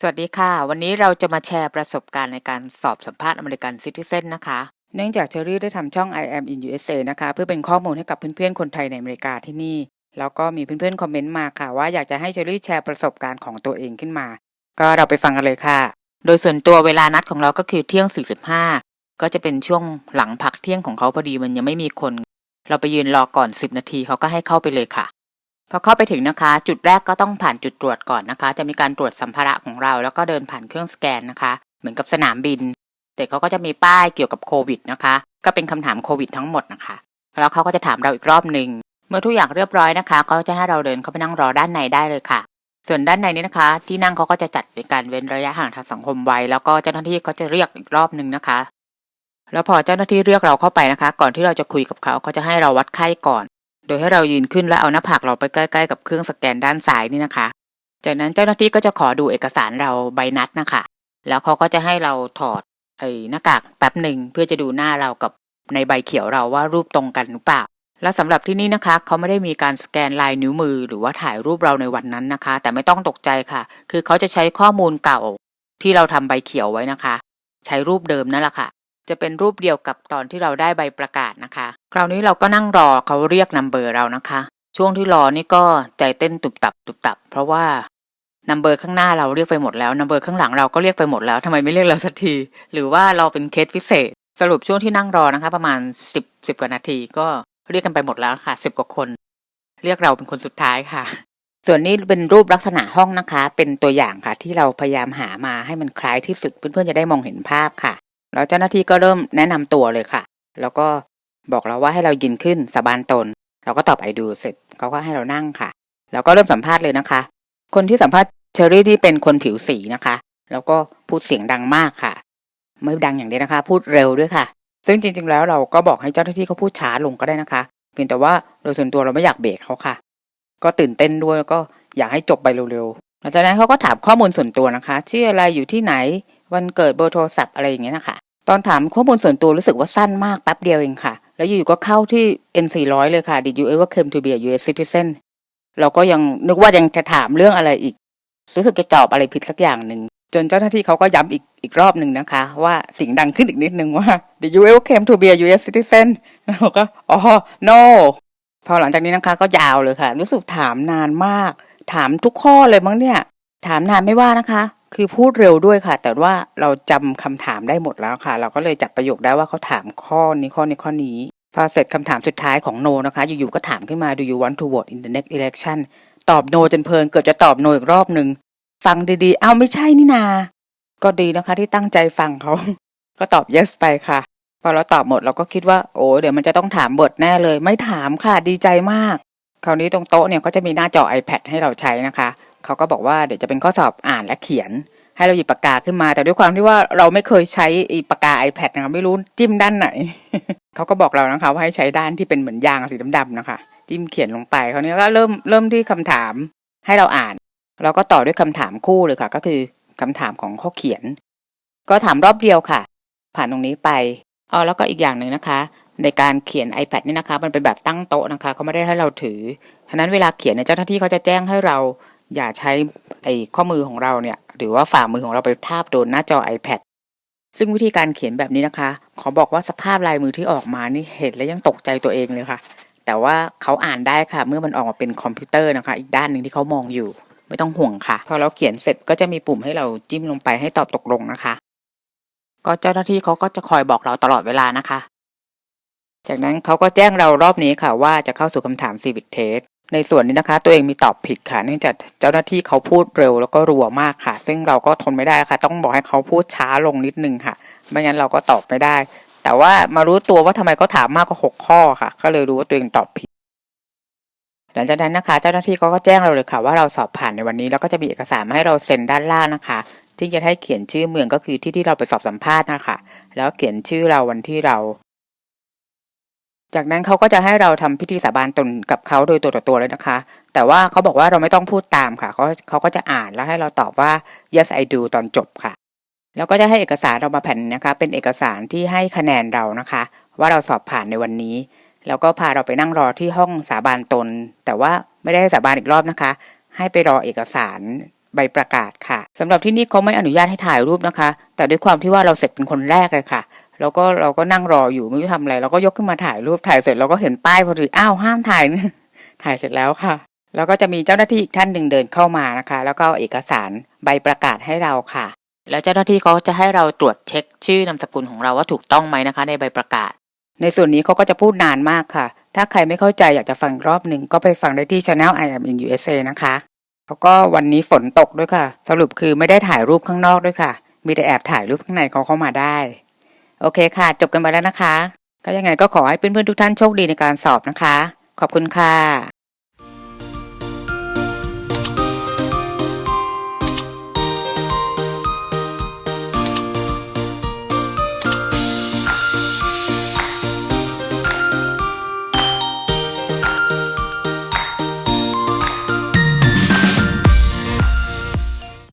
สวัสดีค่ะ วันนี้เราจะมาแชร์ประสบการณ์ในการสอบสัมภาษณ์อเมริกันซิติเซนนะคะ เนื่องจากเชอรี่ได้ทำช่อง I am in USA นะคะ เพื่อเป็นข้อมูลให้กับเพื่อนๆ คนไทยในอเมริกาที่นี่ แล้วก็มีเพื่อนๆ คอมเมนต์มาค่ะ ว่าอยากจะให้เชอรี่แชร์ประสบการณ์ของตัวเองขึ้นมา ก็เราไปฟังกันเลยค่ะ โดยส่วนตัวเวลานัดของเราก็คือเที่ยง 45 ก็จะเป็นช่วงหลังพักเที่ยงของเขาพอดีมันยังไม่มีคน เราไปยืนรอก่อน 10 นาทีเขาก็ให้เข้าไปเลยค่ะ พอเข้าไปถึงนะคะ จุดแรกก็ต้องผ่านจุดตรวจก่อนนะคะ จะมีการตรวจสัมภาระของเรา แล้วก็เดินผ่านเครื่องสแกนนะคะ เหมือนกับสนามบิน แต่เขาก็จะมีป้ายเกี่ยวกับโควิดนะคะ ก็เป็นคำถามโควิดทั้งหมดนะคะ แล้วเขาก็จะถามเราอีกรอบหนึ่งเมื่อทุกอย่างเรียบร้อยนะคะเขาจะให้เราเดินเข้าไปนั่งรอด้านในได้เลยค่ะ ส่วนด้านในนี้นะคะ ที่นั่งเขาก็จะจัดในการเว้นระยะห่างทางสังคมไว้ แล้วก็เจ้าหน้าที่เขาจะเรียกอีกรอบหนึ่งนะคะ แล้วพอเจ้าหน้าที่เรียกเราเข้าไปนะคะ ก่อนที่เราจะคุยกับเขาเขาจะให้เราวัดไข้ก่อน โดยให้เรายืนขึ้นแล้วเอาหน้าผากเราไปใกล้ๆกับเครื่องสแกนด้านซ้ายนี่นะคะ จากนั้นเจ้าหน้าที่ก็จะขอดูเอกสารเราใบนัดนะคะ แล้วเขาก็จะให้เราถอดไอ้หน้ากากแป๊บหนึ่งเพื่อจะดูหน้าเรากับในใบเขียวเราว่ารูปตรงกันหรือเปล่า และสำหรับที่นี่นะคะ เขาไม่ได้มีการสแกนลายนิ้วมือ หรือว่าถ่ายรูปเราในวันนั้นนะคะ แต่ไม่ต้องตกใจค่ะ คือเขาจะใช้ข้อมูลเก่าที่เราทำใบเขียวไว้นะคะ ใช้รูปเดิมนั่นแหละค่ะ จะเป็นรูปเดียวกับตอนที่เราได้ใบประกาศนะคะ คราวนี้เราก็นั่งรอเขาเรียกนัมเบอร์เรานะคะ ช่วงที่รอนี่ก็ใจเต้นตุบตับตุบตับ เพราะว่านัมเบอร์ข้างหน้าเราเรียกไปหมดแล้วนัมเบอร์ข้างหลังเราก็เรียกไปหมดแล้วทำไมไม่เรียกเราสักที หรือว่าเราเป็นเคสพิเศษ สรุปช่วงที่นั่งรอนะคะ ประมาณสิบสิบกว่านาทีก็เรียกกันไปหมดแล้วค่ะสิบกว่าคน เรียกเราเป็นคนสุดท้ายค่ะ ส่วนนี้เป็นรูปลักษณะห้องนะคะ เป็นตัวอย่างค่ะ ที่เราพยายามหามาให้มันคล้ายที่สุดเพื่อนๆจะได้มองเห็นภาพค่ะ แล้วเจ้าหน้าที่ก็เริ่มแนะนำตัวเลยค่ะ แล้วก็บอกเราว่าให้เรายืนขึ้นสาบานตน เราก็ตอบไอดูเสร็จเขาก็ให้เรานั่งค่ะ แล้วก็เริ่มสัมภาษณ์เลยนะคะ คนที่สัมภาษณ์เชอรี่ที่เป็นคนผิวสีนะคะ แล้วก็พูดเสียงดังมากค่ะ ไม่ดังอย่างเดียวนะคะ พูดเร็วด้วยค่ะ ซึ่งจริง ๆ แล้วเราก็บอกให้เจ้าหน้าที่เขาพูดช้าลงก็ได้นะคะเพียงแต่ว่าโดยส่วนตัวเราไม่อยากเบรกเขาค่ะ ก็ตื่นเต้นด้วยแล้วก็อยากให้จบไปเร็วๆหลังจากนั้นเขาก็ถามข้อมูลส่วนตัวนะคะชื่ออะไรอยู่ที่ไหน วันเกิดเบอร์โทรศัพท์อะไรอย่างเงี้ยนะคะตอนถามข้อมูลส่วนตัวรู้สึกว่าสั้นมากแป๊บเดียวเองค่ะ แล้วอยู่ๆก็เข้าที่ N400 เลยค่ะ Did you ever came to be a US citizen เราก็ยังนึกว่ายังจะถามเรื่องอะไรอีก รู้สึกจะตอบอะไรผิดสักอย่างหนึ่ง จนเจ้าหน้าที่เขาก็ย้ำอีกอีกรอบหนึ่งนะคะ ว่าสิ่งดังขึ้นอีกนิดนึงว่า Did you ever came to be a US citizen เราก็อ๋อ no พอหลังจากนี้นะคะก็ยาวเลยค่ะ รู้สึกถามนานมาก ถามทุกข้อเลยมั้งเนี่ย ถามนานไม่ว่านะคะ คือพูดเร็วด้วยค่ะ แต่ว่าเราจำคำถามได้หมดแล้วค่ะ เราก็เลยจับประโยคได้ว่าเขาถามข้อนี้ข้อนี้ข้อนี้พอเสร็จคำถามสุดท้ายของโนนะคะ อยู่ๆก็ถามขึ้นมา do you want to vote in the next election ตอบโนจนเพลินเกิดจะตอบโนอีกรอบหนึ่งฟังดีๆ เอาไม่ใช่นี่นา ก็ดีนะคะที่ตั้งใจฟังเขา ก็ตอบ yes ไปค่ะ พอเราตอบหมดเราก็คิดว่า โอ้เดี๋ยวมันจะต้องถามบทแน่เลย ไม่ถามค่ะดีใจมาก คราวนี้ตรงโต๊ะเนี่ยก็จะมีหน้าจอ iPad ให้เราใช้นะคะ เขาก็บอกว่าเดี๋ยวจะเป็นข้อสอบอ่านและเขียน ให้เราหยิบปากกาขึ้นมา แต่ด้วยความที่ว่าเราไม่เคยใช้ปากกา iPad นะคะไม่รู้จิ้มด้านไหน เขาก็บอกเรานะคะว่าให้ใช้ด้านที่เป็นเหมือนยางสีดำๆนะคะ จิ้มเขียนลงไปคราวนี้ก็เริ่มเริ่มที่คำถามให้เราอ่าน เราก็ต่อด้วยคำถามคู่เลยค่ะ ก็คือคำถามของข้อเขียน ก็ถามรอบเดียวค่ะ ผ่านตรงนี้ไปอ๋อแล้วก็อีกอย่างหนึ่งนะคะ ในการเขียน iPad นี่นะคะ มันเป็นแบบตั้งโต๊ะนะคะเขาไม่ได้ให้เราถือฉะนั้นเวลาเขียนเนี่ยเจ้าหน้าที่เขาจะแจ้งให้เรา อย่าใช้ไอ้ข้อมือของเราเนี่ย หรือว่าฝ่ามือของเราไปทาบโดนหน้าจอ iPad ซึ่งวิธีการเขียนแบบนี้นะคะ ขอบอกว่าสภาพลายมือที่ออกมานี่เห็นแล้วยังตกใจตัวเองเลยค่ะ แต่ว่าเขาอ่านได้ค่ะ เมื่อมันออกมาเป็นคอมพิวเตอร์นะคะ อีกด้านหนึ่งที่เขามองอยู่ ไม่ต้องห่วงค่ะ พอเราเขียนเสร็จก็จะมีปุ่มให้เราจิ้มลงไปให้ตอบตกลงนะคะ ก็เจ้าหน้าที่เขาก็จะคอยบอกเราตลอดเวลานะคะ จากนั้นเขาก็แจ้งเรารอบนี้ค่ะว่าจะเข้าสู่คำถาม civic test ในส่วนนี้นะคะ ตัวเองมีตอบผิดค่ะ เนื่องจากเจ้าหน้าที่เขาพูดเร็วแล้วก็รัวมากค่ะ ซึ่งเราก็ทนไม่ได้ค่ะ ต้องบอกให้เขาพูดช้าลงนิดนึงค่ะ ไม่งั้นเราก็ตอบไม่ได้ แต่ว่ามารู้ตัวว่าทำไมเขาถามมากกว่าหกข้อค่ะ ก็เลยรู้ว่าตัวเองตอบผิด หลังจากนั้นนะคะ เจ้าหน้าที่เขาก็แจ้งเราเลยค่ะ ว่าเราสอบผ่านในวันนี้แล้วก็จะมีเอกสารมาให้เราเซ็นด้านล่างนะคะที่จะให้เขียนชื่อเมืองก็คือที่ที่เราไปสอบสัมภาษณ์นะคะ แล้วเขียนชื่อเราวันที่เรา จากนั้นเขาก็จะให้เราทำพิธีสาบานตนกับเขาโดยตัวต่อตัวเลยนะคะ แต่ว่าเขาบอกว่าเราไม่ต้องพูดตามค่ะเขาเขาก็จะอ่านแล้วให้เราตอบว่า yes I do ตอนจบค่ะ แล้วก็จะให้เอกสารเรามาแผ่นนะคะ เป็นเอกสารที่ให้คะแนนเรานะคะ ว่าเราสอบผ่านในวันนี้ แล้วก็พาเราไปนั่งรอที่ห้องสาบานตน แต่ว่าไม่ได้ให้สาบานอีกรอบนะคะ ให้ไปรอเอกสารใบประกาศค่ะสำหรับที่นี่เขาไม่อนุญาตให้ถ่ายรูปนะคะ แต่ด้วยความที่ว่าเราเสร็จเป็นคนแรกเลยค่ะ แล้วก็เราก็นั่งรออยู่ไม่รู้ทำอะไรเราก็ยกขึ้นมาถ่ายรูปถ่ายเสร็จเราก็เห็นป้ายพอดีอ้าวห้ามถ่ายถ่ายเสร็จแล้วค่ะ แล้วก็จะมีเจ้าหน้าที่อีกท่านหนึ่งเดินเข้ามานะคะ แล้วก็เอกสารใบประกาศให้เราค่ะ แล้วเจ้าหน้าที่เขาจะให้เราตรวจเช็คชื่อนามสกุลของเราว่าถูกต้องไหมนะคะ ในใบประกาศ ในส่วนนี้เขาก็จะพูดนานมากค่ะ ถ้าใครไม่เข้าใจอยากจะฟังรอบหนึ่งก็ไปฟังได้ที่ channel I am in USA นะคะแล้วก็วันนี้ฝนตกด้วยค่ะ สรุปคือไม่ได้ถ่ายรูปข้างนอกด้วยค่ะ มีแต่แอบถ่ายรูปข้างในเขาเข้ามาได้ โอเคค่ะ จบกันไปแล้วนะคะ ก็ยังไงก็ขอให้เพื่อนๆทุกท่านโชคดีในการสอบนะคะ ขอบคุณค่ะ